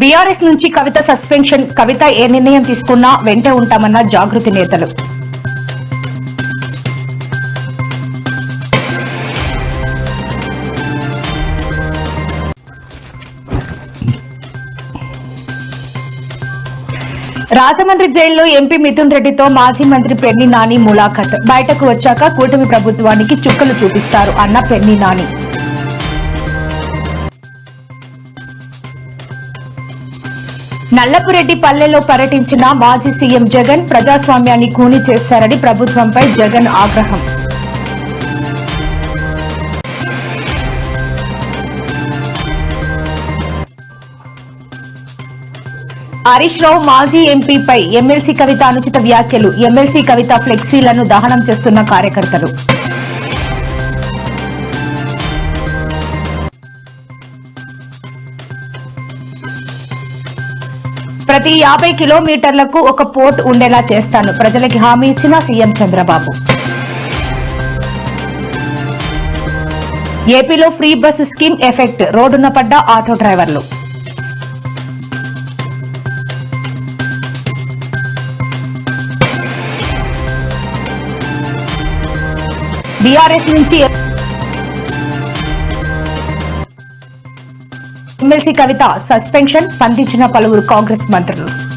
BRS నుంచి కవిత suspension కవిత ఏ నిర్ణయం తీసుకున్నా వెంటే ఉంటామన్న జాగృతి నేతలు. రాజమండ్రి జైల్లో ఎంపీ మిథున్ రెడ్డితో మాజీ మంత్రి పెన్ని నాని ములాఖత్. బయటకు వచ్చాక కూటమి ప్రభుత్వానికి చుక్కలు చూపిస్తారు అన్న పెన్ని నాని. నల్లపురెడ్డి పల్లెలో పర్యటించిన మాజీ సీఎం జగన్ ప్రజాస్వామ్యాన్ని ఖూని చేశారని ప్రభుత్వంపై జగన్ ఆగ్రహం. హరీష్ రావు మాజీ ఎంపీపై ఎమ్మెల్సీ కవిత అనుచిత వ్యాఖ్యలు. ఎమ్మెల్సీ కవిత ఫ్లెక్సీలను దహనం చేస్తున్న కార్యకర్తలు. ప్రతి యాభై కిలోమీటర్లకు ఒక పోర్ట్ ఉండేలా చేస్తాను. ప్రజలకి హామీ ఇచ్చిన సీఎం చంద్రబాబు. ఏపీలో ఫ్రీ బస్ స్కీమ్ ఎఫెక్ట్ రోడ్డున పడ్డ ఆటో డ్రైవర్లు. బీఆర్ఎస్ నుంచి ఎమ్మెల్సీ కవిత సస్పెన్షన్ స్పందించిన పలువురు కాంగ్రెస్ మంత్రులు.